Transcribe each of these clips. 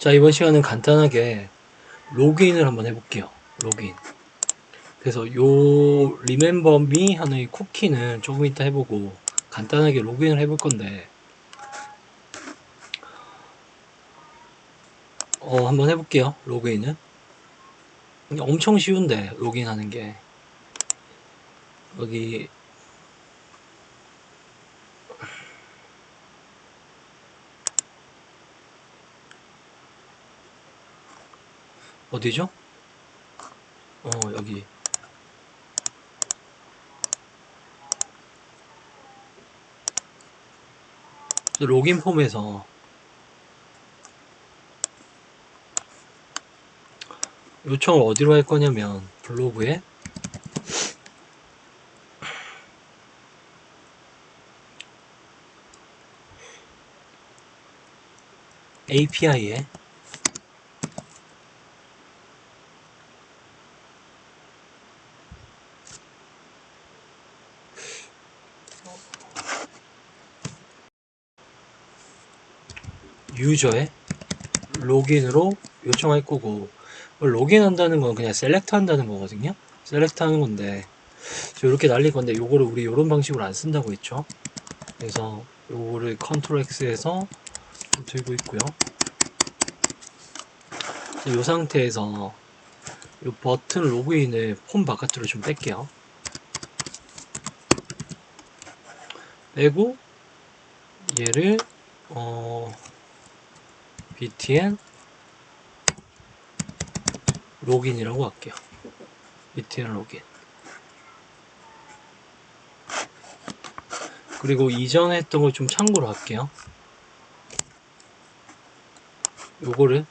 자, 이번 시간은 간단하게 로그인을 한번 해볼게요. 로그인. 그래서 요 remember me 하는 이 쿠키는 조금 이따 해보고 간단하게 로그인을 해볼 건데 어, 한번 해볼게요. 로그인은. 엄청 쉬운데, 로그인 하는 게. 여기, 어디죠? 어, 여기. 로긴 폼에서 요청을 어디로 할 거냐면 블로그에 API에 유저의 로긴으로 요청할 거고 로긴 한다는 건 그냥 셀렉트 한다는 거거든요. 셀렉트 하는 건데 이렇게 날릴 건데 요거를 우리 이런 방식으로 안 쓴다고 했죠. 그래서 요거를 컨트롤 X에서 들고 있고요. 이 상태에서 이 버튼 로그인을 폼 바깥으로 좀 뺄게요. 빼고 얘를 어 btn 로긴이라고 할게요. btn 로긴. 그리고 이전에 했던 걸 좀 참고로 할게요. 요거를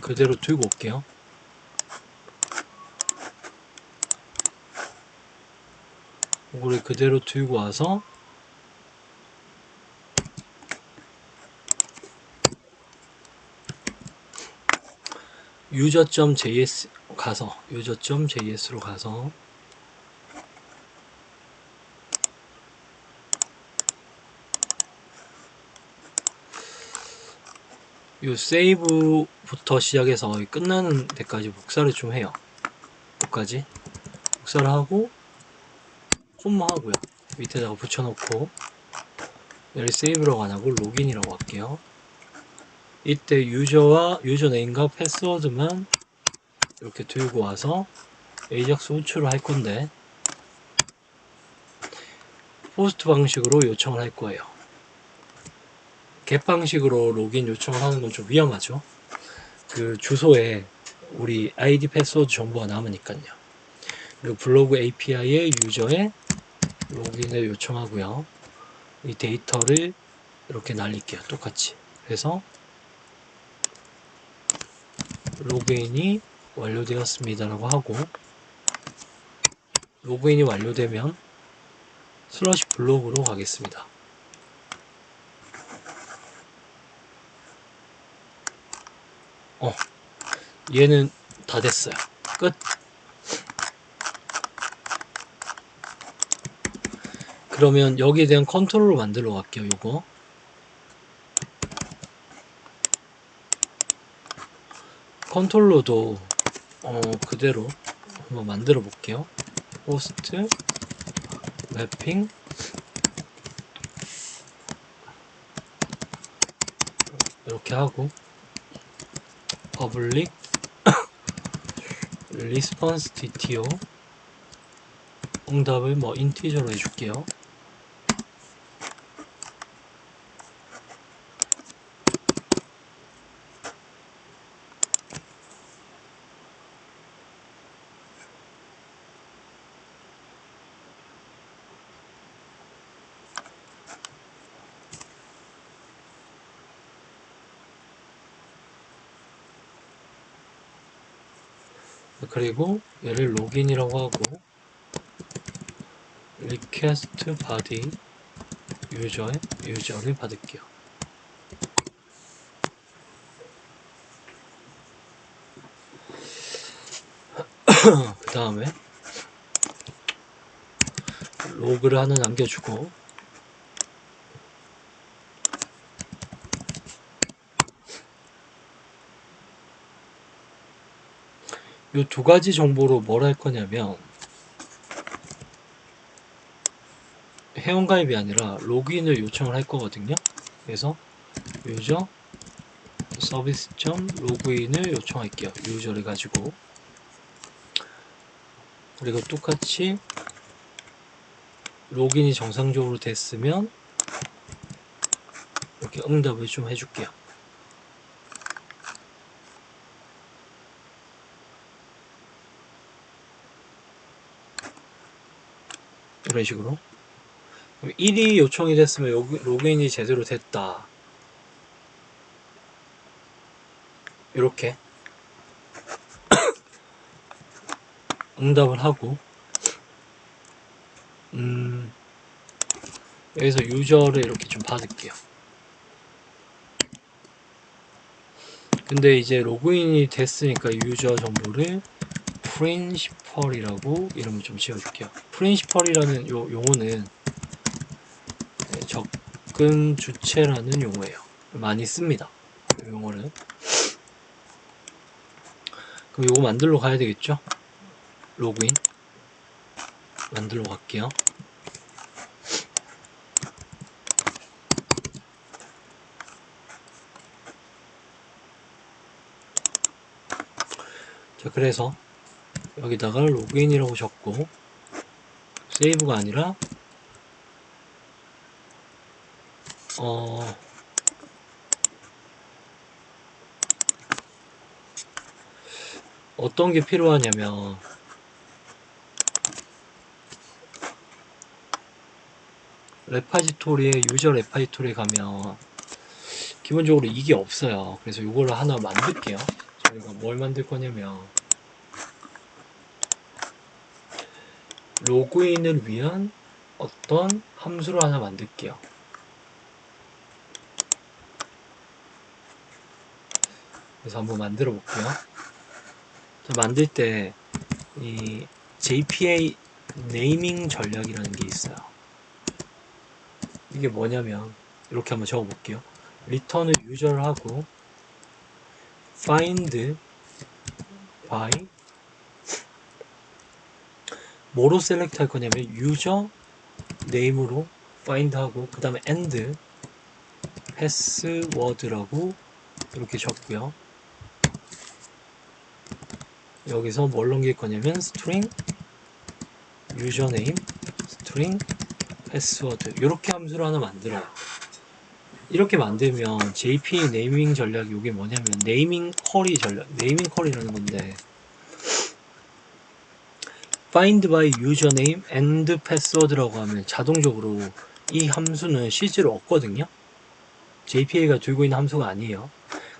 그대로 들고 올게요. 요거를 그대로 들고 와서 user.js 가서 user.js로 가서 요 세이브부터 시작해서 끝나는 데까지 복사를 좀 해요. 여기까지 복사를 하고 콤마 하고요. 밑에다가 붙여놓고 얘를 세이브라고 안 하고 로긴이라고 할게요. 이때 유저와 유저네임과 패스워드만 이렇게 들고 와서 AJAX 호출을 할 건데 포스트 방식으로 요청을 할 거예요. 겟 방식으로 로긴 요청을 하는 건 좀 위험하죠. 그 주소에 우리 아이디 패스워드 정보가 남으니까요. 그리고 블로그 API에 유저의 로긴을 요청하고요. 이 데이터를 이렇게 날릴게요. 똑같이. 그래서 로그인이 완료되었습니다 라고 하고 로그인이 완료되면 슬러시 블로그로 가겠습니다. 어, 얘는 다 됐어요. 끝. 그러면 여기에 대한 컨트롤을 만들어 갈게요. 요거. 컨트롤러도 어, 그대로 한번 만들어 볼게요. 호스트 매핑 이렇게 하고 public response DTO 응답을 뭐 인티저로 해줄게요. 그리고 얘를 로긴이라고 하고 request body 유저의 유저를 받을게요. 그 다음에 로그를 하나 남겨주고 요두 가지 정보로 뭘 할 거냐면 회원가입이 아니라 로그인을 요청을 할 거거든요. 그래서 유저 서비스 점 로그인을 요청할게요. 유저를 가지고 그리고 똑같이 로그인이 정상적으로 됐으면 이렇게 응답을 좀 해줄게요. 이런 식으로 1이 요청이 됐으면 로그- 로그인이 제대로 됐다. 이렇게 응답을 하고 음 여기서 유저를 이렇게 좀 받을게요. 근데 이제 로그인이 됐으니까 유저 정보를 프린시 펄이라고 이름을 좀 지어줄게요. 프린시펄이라는 요 용어는 네, 접근 주체라는 용어예요. 많이 씁니다. 이 용어를. 그럼 요거 만들러 가야 되겠죠? 로그인 만들러 갈게요. 자, 그래서 여기다가 로그인이라고 적고 세이브가 아니라 어 어떤 게 필요하냐면 레파지토리에 유저 레파지토리에 가면 기본적으로 이게 없어요. 그래서 이거를 하나 만들게요. 저희가 뭘 만들 거냐면 로그인을 위한 어떤 함수를 하나 만들게요. 그래서 한번 만들어 볼게요. 자, 만들 때 이 JPA 네이밍 전략이라는 게 있어요. 이게 뭐냐면 이렇게 한번 적어 볼게요. 리턴을 유저를 하고 find by 뭐로 셀렉트 할 거냐면 유저 네임으로 find 하고 그 다음에 and 패스워드라고 이렇게 적고요. 여기서 뭘 넘길 거냐면 string 유저네임 string 패스워드 이렇게 함수를 하나 만들어요. 이렇게 만들면 JPA 네이밍 전략이 이게 뭐냐면 네이밍 쿼리 전략, 네이밍 쿼리라는 건데 find by username and password라고 하면 자동적으로 이 함수는 실제로 없거든요. JPA가 들고 있는 함수가 아니에요.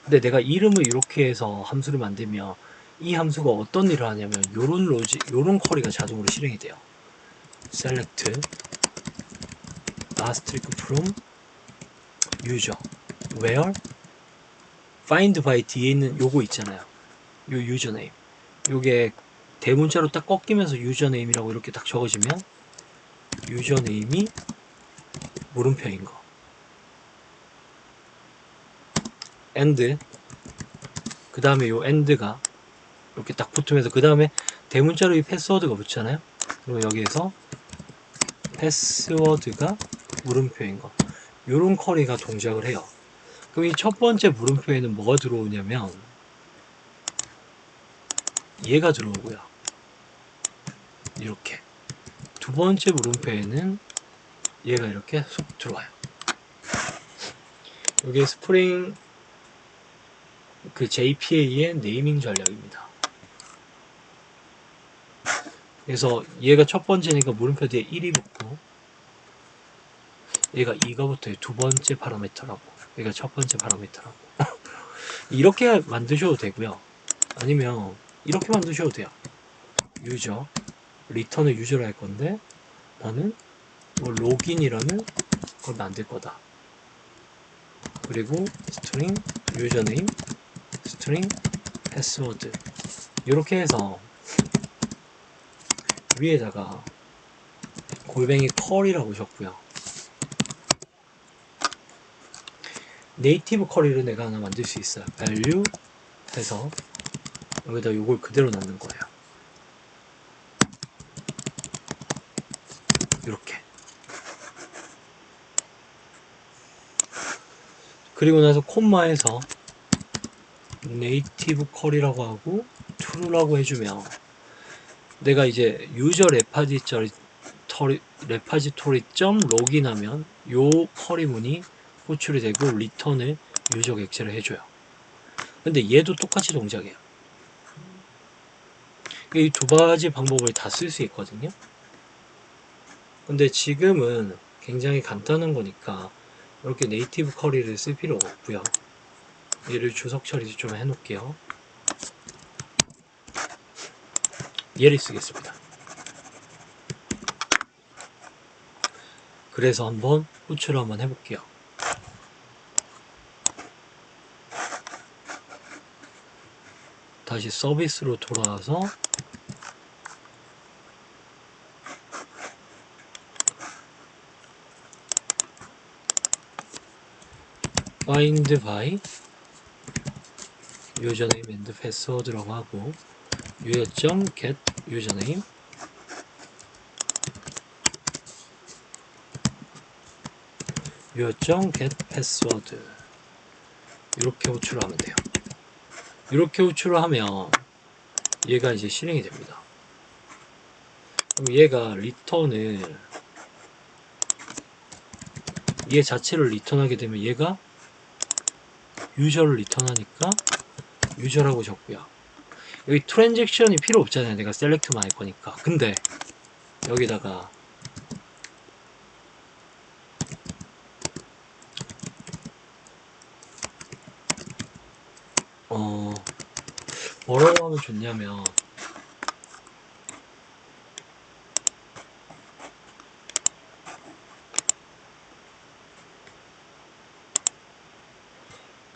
근데 내가 이름을 이렇게 해서 함수를 만들면 이 함수가 어떤 일을 하냐면 요런 로직, 요런 쿼리가 자동으로 실행이 돼요. select asterisk from user where find by 뒤에 있는 요거 있잖아요. 요 유저네임. 요게 대문자로 딱 꺾이면서 유저네임이라고 이렇게 딱 적어지면 유저네임이 물음표인 거. and 그 다음에 요 and가 이렇게 딱 붙으면서 그 다음에 대문자로 이 패스워드가 붙잖아요. 그럼 여기에서 패스워드가 물음표인 거. 요런 쿼리가 동작을 해요. 그럼 이 첫 번째 물음표에는 뭐가 들어오냐면 얘가 들어오고요. 이렇게. 두 번째 물음표에는 얘가 이렇게 쏙 들어와요. 이게 스프링 그 JPA의 네이밍 전략입니다. 그래서 얘가 첫 번째니까 물음표 뒤에 1이 붙고 얘가 2가 붙어요. 두 번째 파라미터라고. 얘가 첫 번째 파라미터라고. 이렇게 만드셔도 되고요. 아니면 이렇게 만드셔도 돼요. 유저 리턴을 유저로 할 건데 나는 뭐 로긴이라는 걸 만들 거다. 그리고 스트링 유저네임 스트링 패스워드 이렇게 해서 위에다가 골뱅이 컬이라고 적고요. 네이티브 컬리를 내가 하나 만들 수 있어요. value 해서 여기다 요걸 그대로 넣는 거예요. 이렇게. 그리고 나서 콤마에서 네이티브 컬이라고 하고 true라고 해주면 내가 이제 유저 레파지터리 레파지토리 점 로그인하면 요 쿼리 문이 호출이 되고 리턴을 유저 객체를 해줘요. 근데 얘도 똑같이 동작해요. 이 두 가지 방법을 다 쓸 수 있거든요. 근데 지금은 굉장히 간단한 거니까 이렇게 네이티브 쿼리를 쓸 필요가 없고요. 얘를 주석 처리 좀 해놓을게요. 얘를 쓰겠습니다. 그래서 한번 호출을 한번 해볼게요. 다시 서비스로 돌아와서 find by 유저네임 and 패스워드라고 하고 유효점 get 유저네임 유효점 get 패스워드 이렇게 호출을 하면 돼요. 이렇게 호출을 하면 얘가 이제 실행이 됩니다. 그럼 얘가 리턴을 얘 자체를 리턴하게 되면 얘가 유저를 리턴하니까 유저라고 적고요. 여기 트랜잭션이 필요 없잖아요. 내가 셀렉트만 할 거니까. 근데 여기다가 어 뭐라고 하면 좋냐면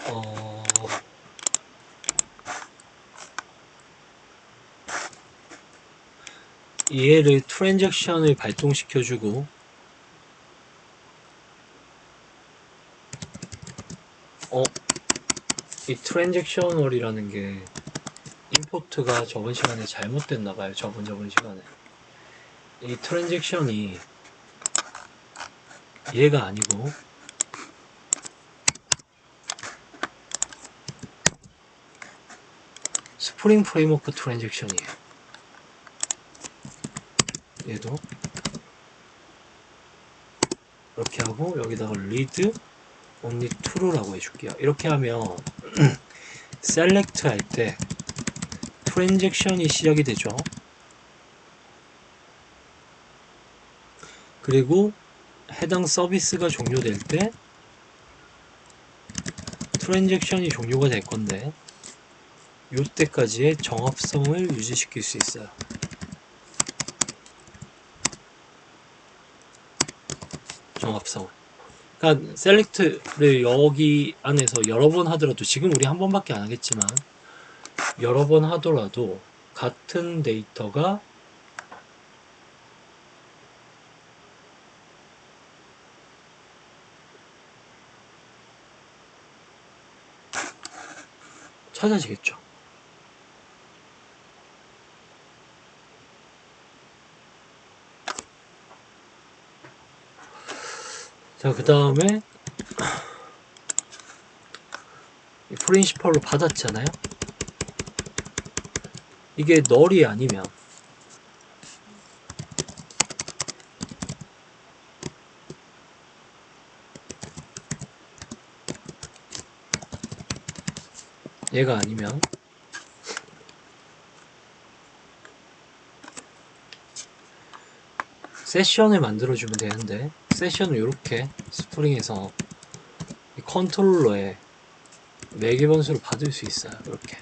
어 얘를 트랜잭션을 발동시켜주고 어? 이 트랜잭셔널이라는 게 임포트가 저번 시간에 잘못됐나 봐요. 저번 저번 시간에. 이 트랜잭션이 얘가 아니고 스프링 프레임워크 트랜잭션이에요. 얘도 이렇게 하고 여기다가 read only true라고 해줄게요. 이렇게 하면 select 할 때 트랜잭션이 시작이 되죠. 그리고 해당 서비스가 종료될 때 트랜잭션이 종료가 될 건데 이때까지의 정합성을 유지시킬 수 있어요. 정합성. 그러니까 셀렉트를 여기 안에서 여러 번 하더라도 지금 우리 한 번밖에 안 하겠지만 여러 번 하더라도 같은 데이터가 찾아지겠죠. 자, 그 다음에 프린시펄로 받았잖아요. 이게 널이 아니면 얘가 아니면 세션을 만들어주면 되는데 세션을 이렇게 스프링에서 이 컨트롤러에 매개 변수를 받을 수 있어요. 이렇게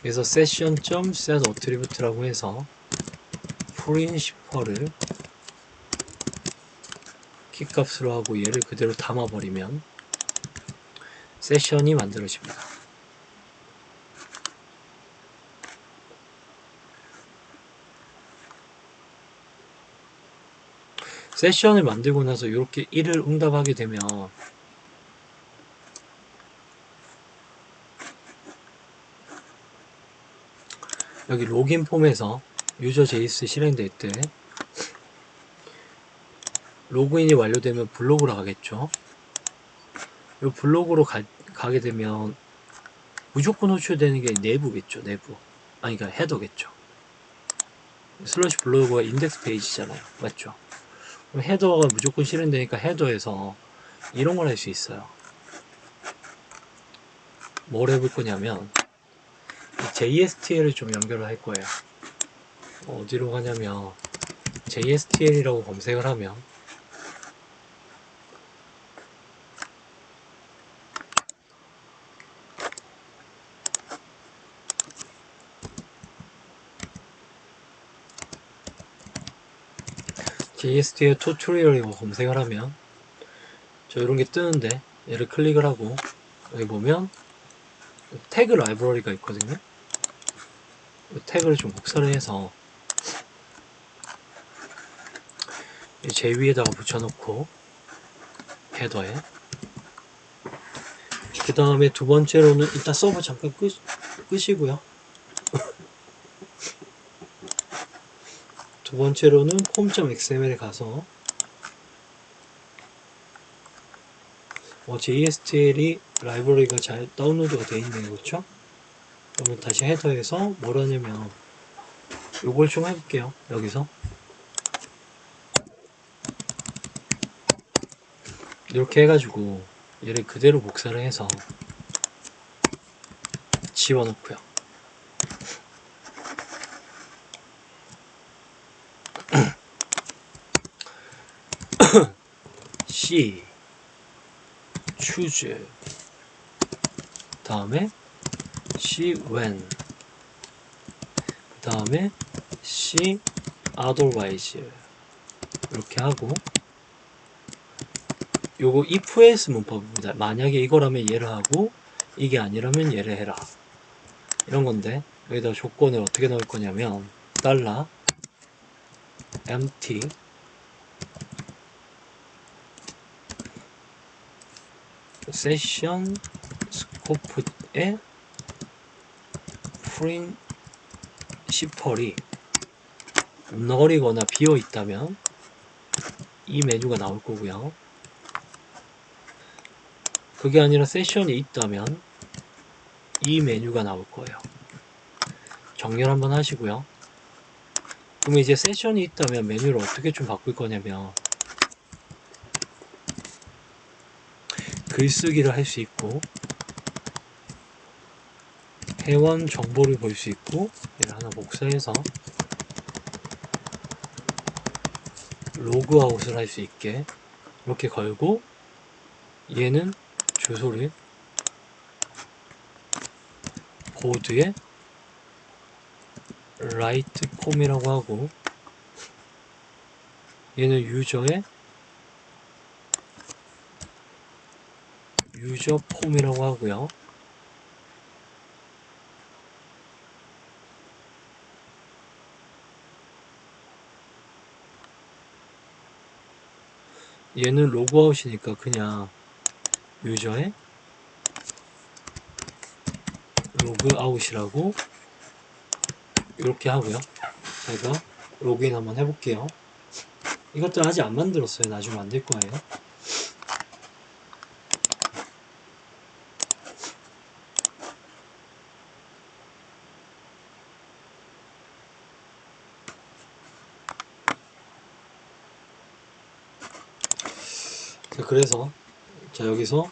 그래서 session.set attribute라고 해서 프린시퍼를 키값으로 하고 얘를 그대로 담아버리면 세션이 만들어집니다. 세션을 만들고 나서 이렇게 일을 응답하게 되면 여기 로긴 폼에서 유저 제이스 실행될 때 로그인이 완료되면 블로그로 가겠죠. 이 블로그로 가, 게 되면 무조건 호출되는 게 내부겠죠 내부. 아니 그러니까 헤더겠죠. 슬러시 블로그가 인덱스 페이지잖아요. 맞죠? 그럼 헤더가 무조건 실행되니까 헤더에서 이런 걸 할 수 있어요. 뭘 해볼 거냐면 JSTL을 좀 연결을 할 거예요. 어디로 가냐면 JSTL이라고 검색을 하면 JSTL 튜토리얼이라고 검색을 하면 저 이런 게 뜨는데 얘를 클릭을 하고 여기 보면 태그 라이브러리가 있거든요. 이 태그를 좀 복사를 해서 이제 위에다가 붙여놓고 헤더에 그 다음에 두 번째로는 일단 서버 잠깐 끄, 끄시고요. 두 번째로는 폼.xml에 가서 어, JSTL이 라이브러리가 잘 다운로드가 되어 있네요. 그렇죠? 그러면 다시 헤더에서 뭘 하냐면 요걸 좀 해볼게요. 여기서 이렇게 해가지고 얘를 그대로 복사를 해서 지워놓고요. C choose 다음에 C when 그 다음에 C otherwise 이렇게 하고 요거 if else 문법입니다. 만약에 이거라면 얘를 하고 이게 아니라면 얘를 해라. 이런 건데 여기다 조건을 어떻게 넣을 거냐면 달러 empty 세션 스코프에 프린시펄이 널이거나 비어 있다면 이 메뉴가 나올 거고요. 그게 아니라 세션이 있다면 이 메뉴가 나올 거예요. 정렬 한번 하시고요. 그럼 이제 세션이 있다면 메뉴를 어떻게 좀 바꿀 거냐면 글쓰기를 할 수 있고 회원 정보를 볼 수 있고 얘를 하나 복사해서 로그아웃을 할 수 있게 이렇게 걸고 얘는 주소를 보드에 라이트 폼이라고 하고 얘는 유저의 유저 폼이라고 하고요. 얘는 로그아웃이니까 그냥 유저의 로그아웃이라고 이렇게 하고요. 제가 로그인 한번 해볼게요. 이것도 아직 안 만들었어요. 나중에 만들 거예요. 그래서 자 여기서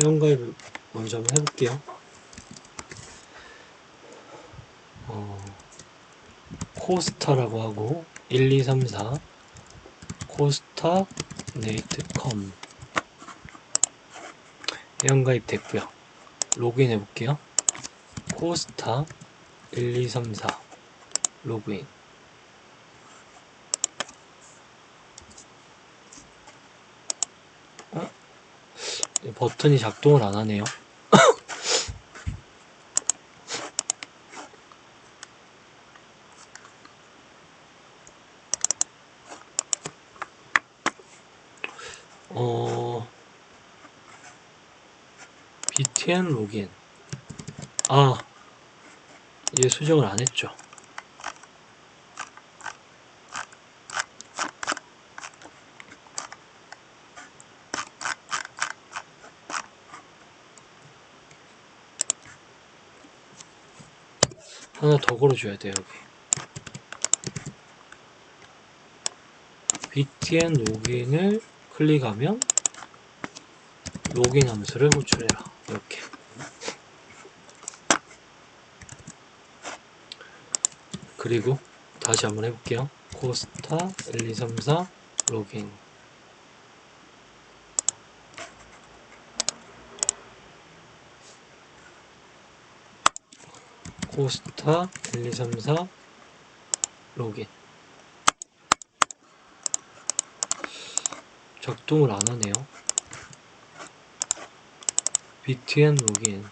회원가입을 먼저 한번 해볼게요. 어, 코스타라고 하고 1, 2, 3, 4 코스타 네이트컴 회원가입 됐고요. 로그인 해볼게요. 코스타 1, 2, 3, 4 로그인 버튼이 작동을 안 하네요. 어, BTN 로긴. 아, 이제 수정을 안 했죠. 하나 더 걸어줘야 돼요, 여기. btn 로gin을 클릭하면 로긴 함수를 호출해라. 이렇게. 그리고 다시 한번 해볼게요. 코스타 1234 로긴. 코스타 1234 로긴. 작동을 안 하네요. btn 로긴.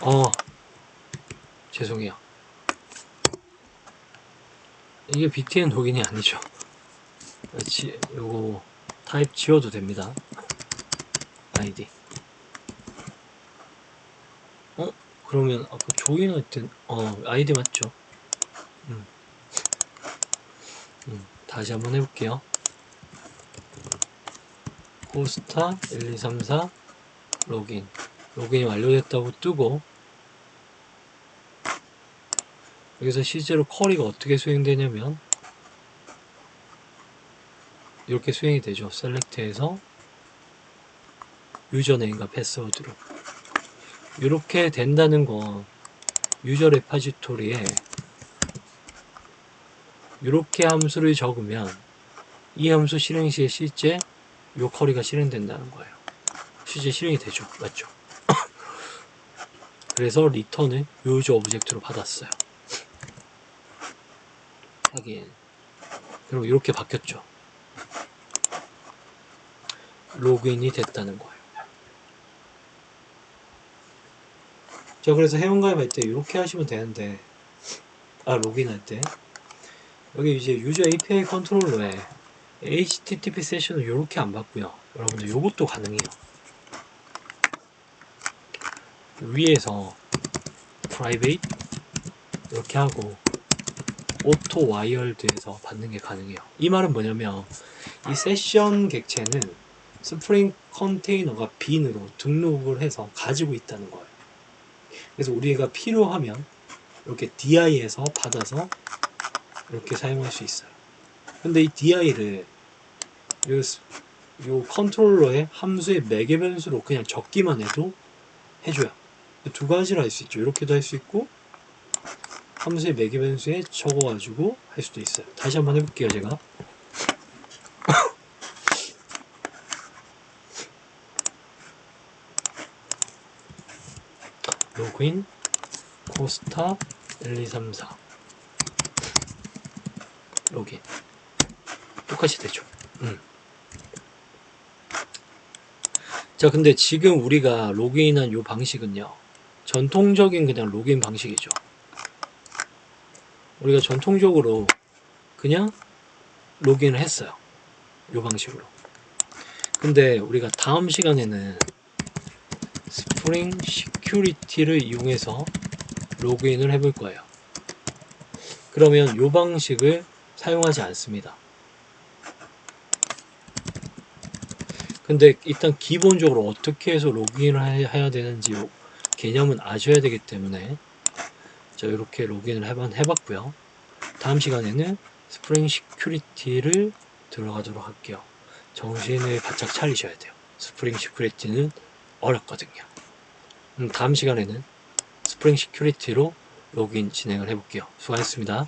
어, 죄송해요. 이게 btn 로긴이 아니죠. 지, 요거 타입 지워도 됩니다. 아이디. 어? 그러면 아까 조인할 땐, 어, 아이디 맞죠? 음. 음, 다시 한번 해볼게요. 코스타 1234 로긴. 로긴이 완료됐다고 뜨고, 여기서 실제로 쿼리가 어떻게 수행되냐면, 이렇게 수행이 되죠. 셀렉트해서 유저네임과 패스워드로 이렇게 된다는 건 유저 레파지토리에 이렇게 함수를 적으면 이 함수 실행 시에 실제 요 커리가 실행된다는 거예요. 실제 실행이 되죠. 맞죠? 그래서 리턴을 유저 오브젝트로 받았어요. 하긴 그리고 이렇게 바뀌었죠. 로그인이 됐다는 거예요. 자, 그래서 회원가입할 때 이렇게 하시면 되는데, 아, 로그인할 때. 여기 이제 유저 API 컨트롤러에 HTTP 세션을 이렇게 안 받고요. 여러분들 이것도 가능해요. 위에서 private 이렇게 하고 오토 와이어드에서 받는 게 가능해요. 이 말은 뭐냐면 이 세션 객체는 스프링 컨테이너가 빈으로 등록을 해서 가지고 있다는 거예요. 그래서 우리가 필요하면 이렇게 DI에서 받아서 이렇게 사용할 수 있어요. 근데 이 DI를 요, 요 컨트롤러의 함수의 매개 변수로 그냥 적기만 해도 해줘요. 두 가지를 할 수 있죠. 이렇게도 할 수 있고 함수의 매개 변수에 적어가지고 할 수도 있어요. 다시 한번 해볼게요, 제가. 로그인 코스타 1234 로그인 똑같이 되죠 음. 자 근데 지금 우리가 로그인한 요 방식은요 전통적인 그냥 로그인 방식이죠 우리가 전통적으로 그냥 로그인을 했어요 요 방식으로 근데 우리가 다음 시간에는 스프링 시큐리티를 이용해서 로그인을 해볼 거예요. 그러면 이 방식을 사용하지 않습니다. 근데 일단 기본적으로 어떻게 해서 로그인을 해야 되는지 개념은 아셔야 되기 때문에 자 이렇게 로그인을 해봤, 해봤고요. 다음 시간에는 스프링 시큐리티를 들어가도록 할게요. 정신을 바짝 차리셔야 돼요. 스프링 시큐리티는 어렵거든요. 음, 다음 시간에는 스프링 시큐리티로 로그인 진행을 해볼게요. 수고하셨습니다.